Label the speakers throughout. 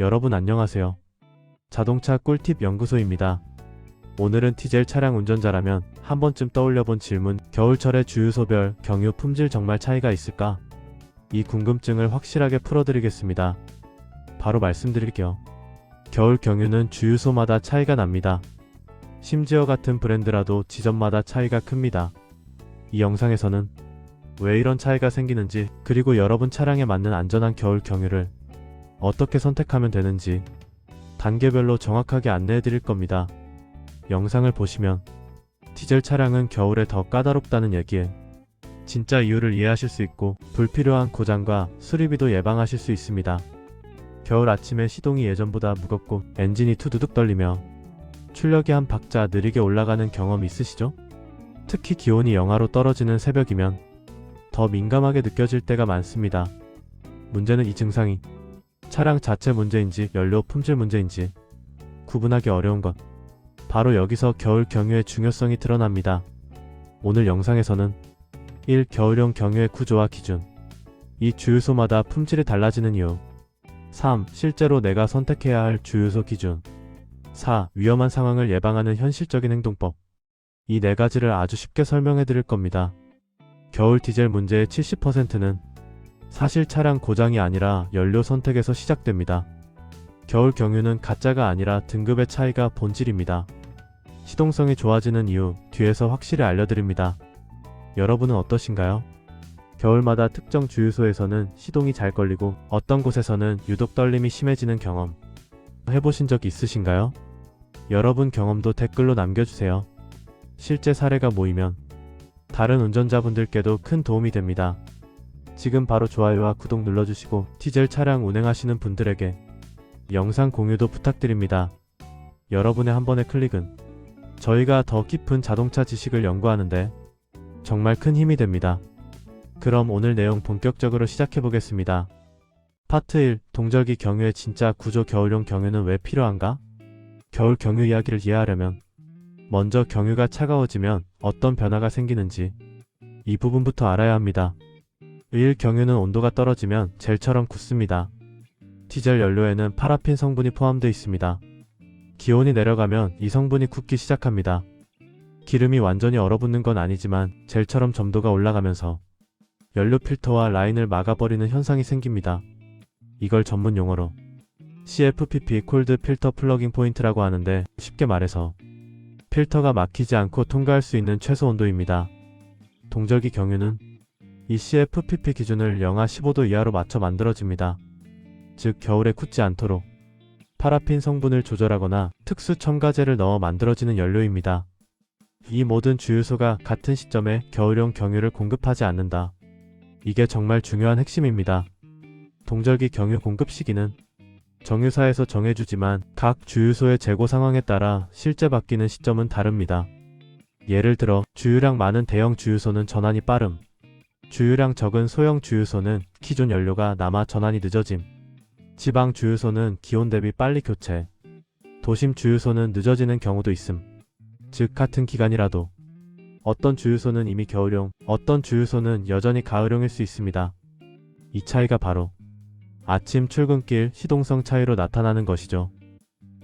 Speaker 1: 여러분 안녕하세요. 자동차 꿀팁 연구소입니다. 오늘은 디젤 차량 운전자라면 한 번쯤 떠올려본 질문, 겨울철에 주유소별 경유 품질 정말 차이가 있을까? 이 궁금증을 확실하게 풀어드리겠습니다. 바로 말씀드릴게요. 겨울 경유는 주유소마다 차이가 납니다. 심지어 같은 브랜드라도 지점마다 차이가 큽니다. 이 영상에서는 왜 이런 차이가 생기는지, 그리고 여러분 차량에 맞는 안전한 겨울 경유를 어떻게 선택하면 되는지 단계별로 정확하게 안내해 드릴 겁니다. 영상을 보시면 디젤 차량은 겨울에 더 까다롭다는 얘기에 진짜 이유를 이해하실 수 있고 불필요한 고장과 수리비도 예방하실 수 있습니다. 겨울 아침에 시동이 예전보다 무겁고 엔진이 투두둑 떨리며 출력이 한 박자 느리게 올라가는 경험 있으시죠? 특히 기온이 영하로 떨어지는 새벽이면 더 민감하게 느껴질 때가 많습니다. 문제는 이 증상이 차량 자체 문제인지 연료 품질 문제인지 구분하기 어려운 것. 바로 여기서 겨울 경유의 중요성이 드러납니다. 오늘 영상에서는 1. 겨울용 경유의 구조와 기준 2. 주유소마다 품질이 달라지는 이유 3. 실제로 내가 선택해야 할 주유소 기준 4. 위험한 상황을 예방하는 현실적인 행동법 이 네 가지를 아주 쉽게 설명해 드릴 겁니다. 겨울 디젤 문제의 70%는 사실 차량 고장이 아니라 연료 선택에서 시작됩니다. 겨울 경유는 가짜가 아니라 등급의 차이가 본질입니다. 시동성이 좋아지는 이유 뒤에서 확실히 알려드립니다. 여러분은 어떠신가요? 겨울마다 특정 주유소에서는 시동이 잘 걸리고 어떤 곳에서는 유독 떨림이 심해지는 경험 해보신 적 있으신가요? 여러분 경험도 댓글로 남겨주세요. 실제 사례가 모이면 다른 운전자분들께도 큰 도움이 됩니다. 지금 바로 좋아요와 구독 눌러주시고 디젤 차량 운행하시는 분들에게 영상 공유도 부탁드립니다. 여러분의 한 번의 클릭은 저희가 더 깊은 자동차 지식을 연구하는데 정말 큰 힘이 됩니다. 그럼 오늘 내용 본격적으로 시작해 보겠습니다. 파트 1. 동절기 경유의 진짜 구조 겨울용 경유는 왜 필요한가? 겨울 경유 이야기를 이해하려면 먼저 경유가 차가워지면 어떤 변화가 생기는지 이 부분부터 알아야 합니다. 일 경유는 온도가 떨어지면 젤처럼 굳습니다. 디젤 연료에는 파라핀 성분이 포함되어 있습니다. 기온이 내려가면 이 성분이 굳기 시작합니다. 기름이 완전히 얼어붙는 건 아니지만 젤처럼 점도가 올라가면서 연료 필터와 라인을 막아버리는 현상이 생깁니다. 이걸 전문 용어로 CFPP 콜드 필터 플러깅 포인트라고 하는데 쉽게 말해서 필터가 막히지 않고 통과할 수 있는 최소 온도입니다. 동절기 경유는 이 CFPP 기준을 영하 15도 이하로 맞춰 만들어집니다. 즉 겨울에 굳지 않도록 파라핀 성분을 조절하거나 특수 첨가제를 넣어 만들어지는 연료입니다. 이 모든 주유소가 같은 시점에 겨울용 경유를 공급하지 않는다. 이게 정말 중요한 핵심입니다. 동절기 경유 공급 시기는 정유사에서 정해주지만 각 주유소의 재고 상황에 따라 실제 바뀌는 시점은 다릅니다. 예를 들어 주유량 많은 대형 주유소는 전환이 빠름, 주유량 적은 소형 주유소는 기존 연료가 남아 전환이 늦어짐, 지방 주유소는 기온 대비 빨리 교체, 도심 주유소는 늦어지는 경우도 있음. 즉 같은 기간이라도 어떤 주유소는 이미 겨울용, 어떤 주유소는 여전히 가을용일 수 있습니다. 이 차이가 바로 아침 출근길 시동성 차이로 나타나는 것이죠.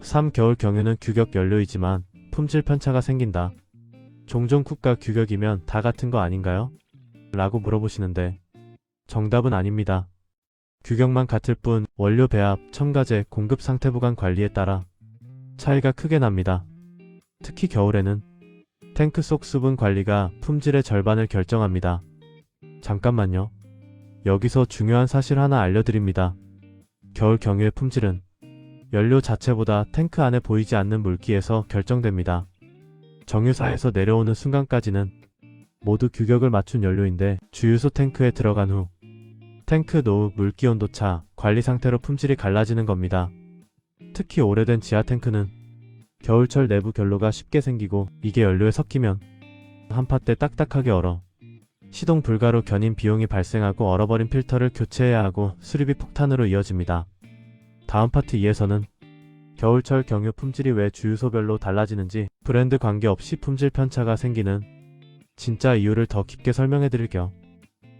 Speaker 1: 3. 겨울 경유는 규격 연료이지만 품질 편차가 생긴다. 종종 국가 규격이면 다 같은 거 아닌가요? 라고 물어보시는데 정답은 아닙니다. 규격만 같을 뿐 원료 배합, 첨가제, 공급 상태 보관 관리에 따라 차이가 크게 납니다. 특히 겨울에는 탱크 속 수분 관리가 품질의 절반을 결정합니다. 잠깐만요. 여기서 중요한 사실 하나 알려드립니다. 겨울 경유의 품질은 연료 자체보다 탱크 안에 보이지 않는 물기에서 결정됩니다. 정유사에서 내려오는 순간까지는 모두 규격을 맞춘 연료인데 주유소 탱크에 들어간 후 탱크 노후 물기 온도 차, 관리 상태로 품질이 갈라지는 겁니다. 특히 오래된 지하 탱크는 겨울철 내부 결로가 쉽게 생기고 이게 연료에 섞이면 한파 때 딱딱하게 얼어 시동 불가로 견인 비용이 발생하고 얼어버린 필터를 교체해야 하고 수리비 폭탄으로 이어집니다. 다음 파트 2에서는 겨울철 경유 품질이 왜 주유소별로 달라지는지 브랜드 관계없이 품질 편차가 생기는 진짜 이유를 더 깊게 설명해 드릴게요.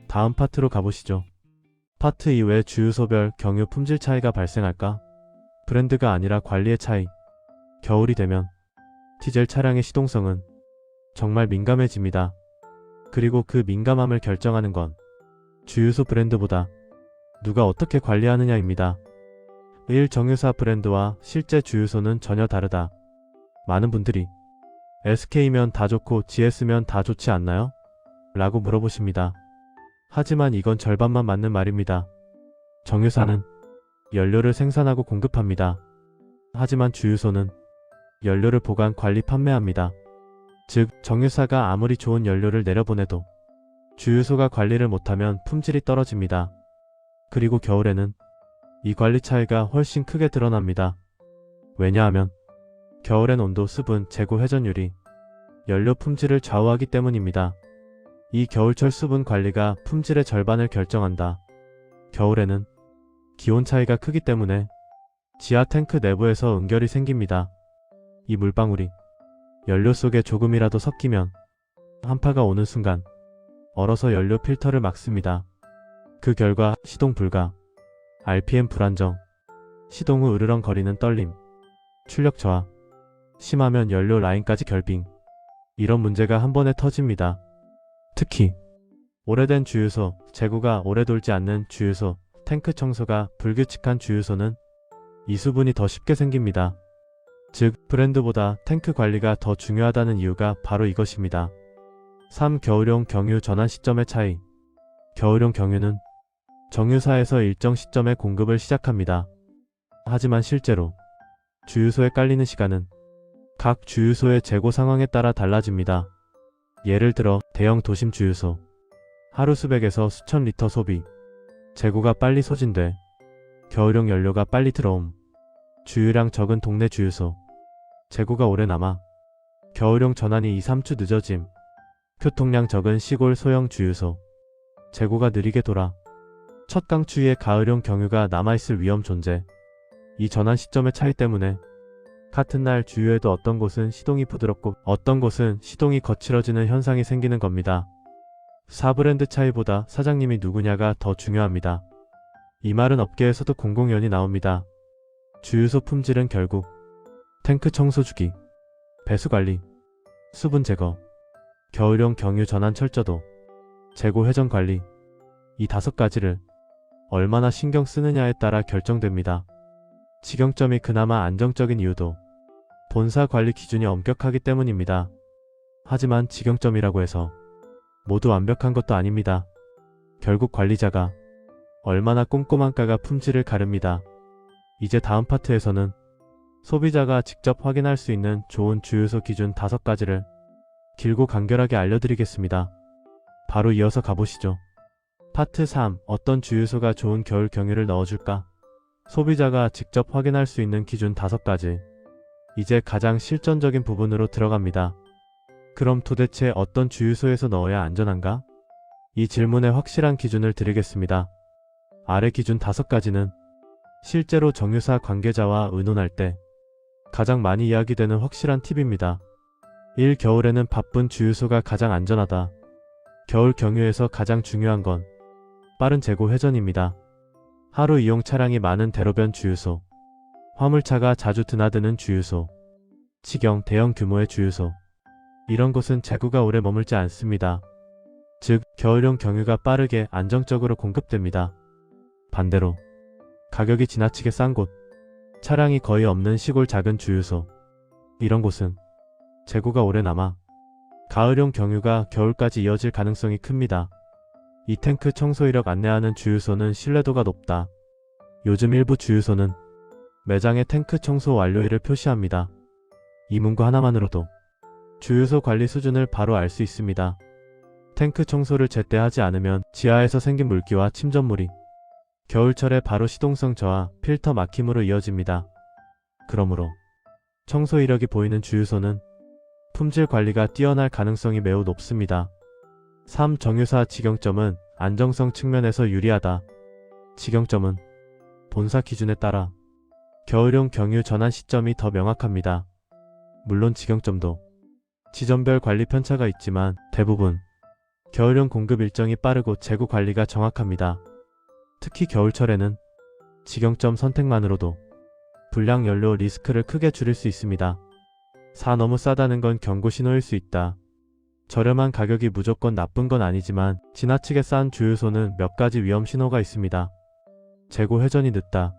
Speaker 1: 다음 파트로 가보시죠. 파트 2 왜 주유소별 경유 품질 차이가 발생할까? 브랜드가 아니라 관리의 차이. 겨울이 되면 디젤 차량의 시동성은 정말 민감해집니다. 그리고 그 민감함을 결정하는 건 주유소 브랜드보다 누가 어떻게 관리하느냐입니다. 1. 정유사 브랜드와 실제 주유소는 전혀 다르다. 많은 분들이 SK면 다 좋고 GS면 다 좋지 않나요? 라고 물어보십니다. 하지만 이건 절반만 맞는 말입니다. 정유사는 연료를 생산하고 공급합니다. 하지만 주유소는 연료를 보관, 관리, 판매합니다. 즉, 정유사가 아무리 좋은 연료를 내려보내도 주유소가 관리를 못하면 품질이 떨어집니다. 그리고 겨울에는 이 관리 차이가 훨씬 크게 드러납니다. 왜냐하면 겨울엔 온도, 수분, 재고 회전율이 연료 품질을 좌우하기 때문입니다. 이 겨울철 수분 관리가 품질의 절반을 결정한다. 겨울에는 기온 차이가 크기 때문에 지하 탱크 내부에서 응결이 생깁니다. 이 물방울이 연료 속에 조금이라도 섞이면 한파가 오는 순간 얼어서 연료 필터를 막습니다. 그 결과 시동 불가, RPM 불안정, 시동 후 으르렁거리는 떨림, 출력 저하, 심하면 연료 라인까지 결빙. 이런 문제가 한 번에 터집니다. 특히 오래된 주유소, 재고가 오래 돌지 않는 주유소, 탱크 청소가 불규칙한 주유소는 이 수분이 더 쉽게 생깁니다. 즉, 브랜드보다 탱크 관리가 더 중요하다는 이유가 바로 이것입니다. 3. 겨울용 경유 전환 시점의 차이. 겨울용 경유는 정유사에서 일정 시점에 공급을 시작합니다. 하지만 실제로 주유소에 깔리는 시간은 각 주유소의 재고 상황에 따라 달라집니다. 예를 들어 대형 도심 주유소. 하루 수백에서 수천 리터 소비. 재고가 빨리 소진돼. 겨울용 연료가 빨리 들어옴. 주유량 적은 동네 주유소. 재고가 오래 남아. 겨울용 전환이 2, 3주 늦어짐. 교통량 적은 시골 소형 주유소. 재고가 느리게 돌아. 첫 강추위에 가을용 경유가 남아있을 위험 존재. 이 전환 시점의 차이 때문에 같은 날 주유에도 어떤 곳은 시동이 부드럽고 어떤 곳은 시동이 거칠어지는 현상이 생기는 겁니다. 4브랜드 차이보다 사장님이 누구냐가 더 중요합니다. 이 말은 업계에서도 공공연히 나옵니다. 주유소 품질은 결국 탱크 청소 주기, 배수 관리, 수분 제거, 겨울용 경유 전환 철저도, 재고 회전 관리 이 다섯 가지를 얼마나 신경 쓰느냐에 따라 결정됩니다. 직영점이 그나마 안정적인 이유도 본사 관리 기준이 엄격하기 때문입니다. 하지만 직영점이라고 해서 모두 완벽한 것도 아닙니다. 결국 관리자가 얼마나 꼼꼼한가가 품질을 가릅니다. 이제 다음 파트에서는 소비자가 직접 확인할 수 있는 좋은 주유소 기준 5가지를 길고 간결하게 알려드리겠습니다. 바로 이어서 가보시죠. 파트 3. 어떤 주유소가 좋은 겨울 경유를 넣어줄까? 소비자가 직접 확인할 수 있는 기준 5가지. 이제 가장 실전적인 부분으로 들어갑니다. 그럼 도대체 어떤 주유소에서 넣어야 안전한가? 이 질문에 확실한 기준을 드리겠습니다. 아래 기준 5가지는 실제로 정유사 관계자와 의논할 때 가장 많이 이야기되는 확실한 팁입니다. 1. 겨울에는 바쁜 주유소가 가장 안전하다. 겨울 경유에서 가장 중요한 건 빠른 재고 회전입니다. 하루 이용 차량이 많은 대로변 주유소, 화물차가 자주 드나드는 주유소, 치경 대형 규모의 주유소. 이런 곳은 재고가 오래 머물지 않습니다. 즉, 겨울용 경유가 빠르게 안정적으로 공급됩니다. 반대로, 가격이 지나치게 싼 곳, 차량이 거의 없는 시골 작은 주유소. 이런 곳은 재고가 오래 남아 가을용 경유가 겨울까지 이어질 가능성이 큽니다. 이 탱크 청소 이력 안내하는 주유소는 신뢰도가 높다. 요즘 일부 주유소는 매장에 탱크 청소 완료일을 표시합니다. 이 문구 하나만으로도 주유소 관리 수준을 바로 알 수 있습니다. 탱크 청소를 제때 하지 않으면 지하에서 생긴 물기와 침전물이 겨울철에 바로 시동성 저하, 필터 막힘으로 이어집니다. 그러므로 청소 이력이 보이는 주유소는 품질 관리가 뛰어날 가능성이 매우 높습니다. 3. 정유사 직영점은 안정성 측면에서 유리하다. 직영점은 본사 기준에 따라 겨울용 경유 전환 시점이 더 명확합니다. 물론 직영점도 지점별 관리 편차가 있지만 대부분 겨울용 공급 일정이 빠르고 재고 관리가 정확합니다. 특히 겨울철에는 직영점 선택만으로도 불량 연료 리스크를 크게 줄일 수 있습니다. 사 너무 싸다는 건 경고 신호일 수 있다. 저렴한 가격이 무조건 나쁜 건 아니지만 지나치게 싼 주유소는 몇 가지 위험 신호가 있습니다. 재고 회전이 늦다.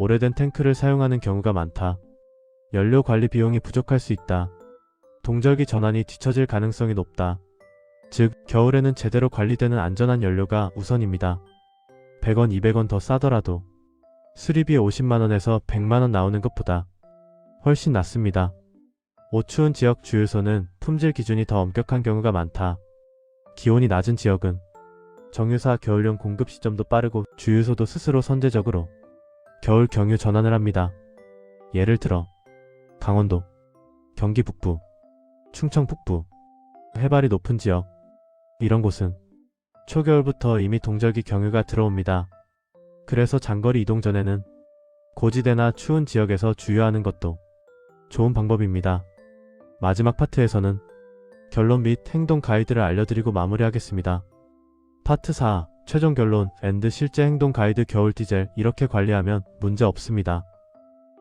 Speaker 1: 오래된 탱크를 사용하는 경우가 많다. 연료 관리 비용이 부족할 수 있다. 동절기 전환이 뒤처질 가능성이 높다. 즉, 겨울에는 제대로 관리되는 안전한 연료가 우선입니다. 100원, 200원 더 싸더라도 수리비 50만원에서 100만원 나오는 것보다 훨씬 낫습니다. 오추운 지역 주유소는 품질 기준이 더 엄격한 경우가 많다. 기온이 낮은 지역은 정유사 겨울용 공급 시점도 빠르고 주유소도 스스로 선제적으로 겨울 경유 전환을 합니다. 예를 들어 강원도, 경기 북부, 충청 북부, 해발이 높은 지역 이런 곳은 초겨울부터 이미 동절기 경유가 들어옵니다. 그래서 장거리 이동 전에는 고지대나 추운 지역에서 주유하는 것도 좋은 방법입니다. 마지막 파트에서는 결론 및 행동 가이드를 알려드리고 마무리하겠습니다. 파트 4 최종 결론 앤드 실제 행동 가이드 겨울 디젤 이렇게 관리하면 문제 없습니다.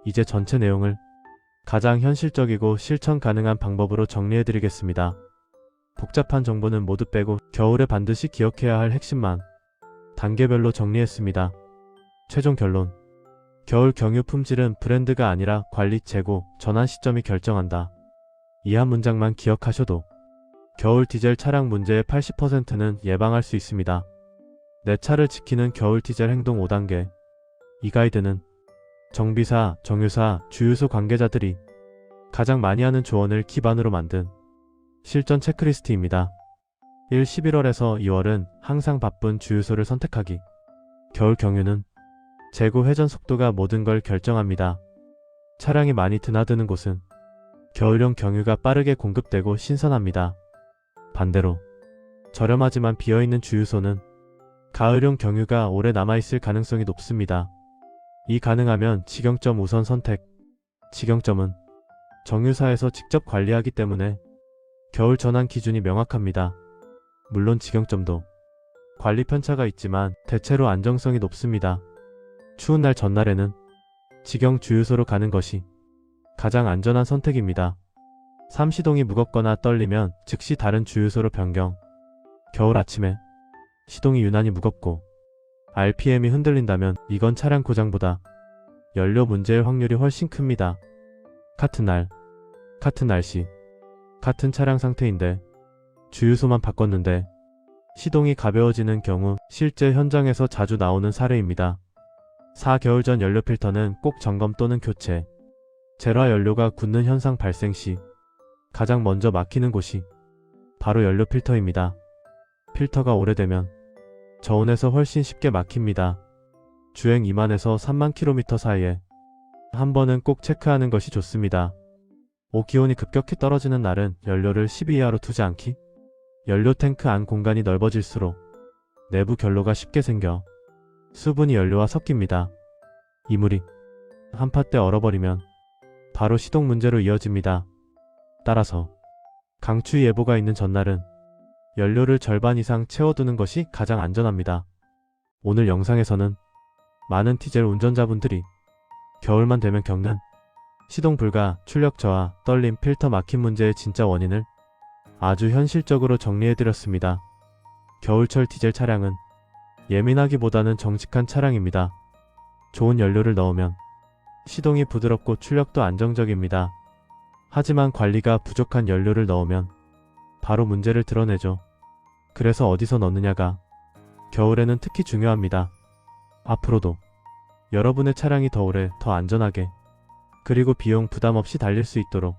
Speaker 1: 이제 전체 내용을 가장 현실적이고 실천 가능한 방법으로 정리해드리겠습니다. 복잡한 정보는 모두 빼고 겨울에 반드시 기억해야 할 핵심만 단계별로 정리했습니다. 최종 결론 겨울 경유 품질은 브랜드가 아니라 관리, 재고, 전환 시점이 결정한다. 이 한 문장만 기억하셔도 겨울 디젤 차량 문제의 80%는 예방할 수 있습니다. 내 차를 지키는 겨울 디젤 행동 5단계. 이 가이드는 정비사, 정유사, 주유소 관계자들이 가장 많이 하는 조언을 기반으로 만든 실전 체크리스트입니다. 1. 11월에서 2월은 항상 바쁜 주유소를 선택하기. 겨울 경유는 재고 회전 속도가 모든 걸 결정합니다. 차량이 많이 드나드는 곳은 겨울용 경유가 빠르게 공급되고 신선합니다. 반대로 저렴하지만 비어있는 주유소는 가을용 경유가 오래 남아있을 가능성이 높습니다. 이 가능하면 직영점 우선 선택. 직영점은 정유사에서 직접 관리하기 때문에 겨울 전환 기준이 명확합니다. 물론 직영점도 관리 편차가 있지만 대체로 안정성이 높습니다. 추운 날 전날에는 직영 주유소로 가는 것이 가장 안전한 선택입니다. 삼시동이 무겁거나 떨리면 즉시 다른 주유소로 변경. 겨울 아침에 시동이 유난히 무겁고 RPM이 흔들린다면 이건 차량 고장보다 연료 문제일 확률이 훨씬 큽니다. 같은 날, 같은 날씨, 같은 차량 상태인데 주유소만 바꿨는데 시동이 가벼워지는 경우 실제 현장에서 자주 나오는 사례입니다. 4개월 전 연료 필터는 꼭 점검 또는 교체. 제라 연료가 굳는 현상 발생 시 가장 먼저 막히는 곳이 바로 연료 필터입니다. 필터가 오래되면 저온에서 훨씬 쉽게 막힙니다. 주행 2만에서 3만 킬로미터 사이에 한 번은 꼭 체크하는 것이 좋습니다. 오 기온이 급격히 떨어지는 날은 연료를 10 이하로 두지 않기. 연료 탱크 안 공간이 넓어질수록 내부 결로가 쉽게 생겨 수분이 연료와 섞입니다. 이물이 한파 때 얼어버리면 바로 시동 문제로 이어집니다. 따라서 강추위 예보가 있는 전날은 연료를 절반 이상 채워두는 것이 가장 안전합니다. 오늘 영상에서는 많은 디젤 운전자분들이 겨울만 되면 겪는 시동 불가, 출력 저하, 떨림, 필터 막힌 문제의 진짜 원인을 아주 현실적으로 정리해드렸습니다. 겨울철 디젤 차량은 예민하기보다는 정직한 차량입니다. 좋은 연료를 넣으면 시동이 부드럽고 출력도 안정적입니다. 하지만 관리가 부족한 연료를 넣으면 바로 문제를 드러내죠. 그래서 어디서 넣느냐가 겨울에는 특히 중요합니다. 앞으로도 여러분의 차량이 더 오래 더 안전하게 그리고 비용 부담 없이 달릴 수 있도록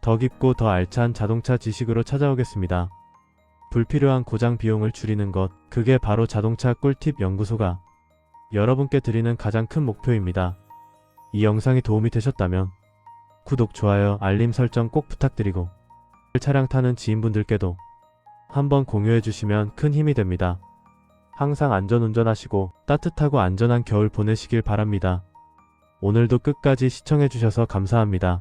Speaker 1: 더 깊고 더 알찬 자동차 지식으로 찾아오겠습니다. 불필요한 고장 비용을 줄이는 것, 그게 바로 자동차 꿀팁 연구소가 여러분께 드리는 가장 큰 목표입니다. 이 영상이 도움이 되셨다면 구독, 좋아요, 알림 설정 꼭 부탁드리고 차량 타는 지인분들께도 한번 공유해 주시면 큰 힘이 됩니다. 항상 안전운전 하시고 따뜻하고 안전한 겨울 보내시길 바랍니다. 오늘도 끝까지 시청해 주셔서 감사합니다.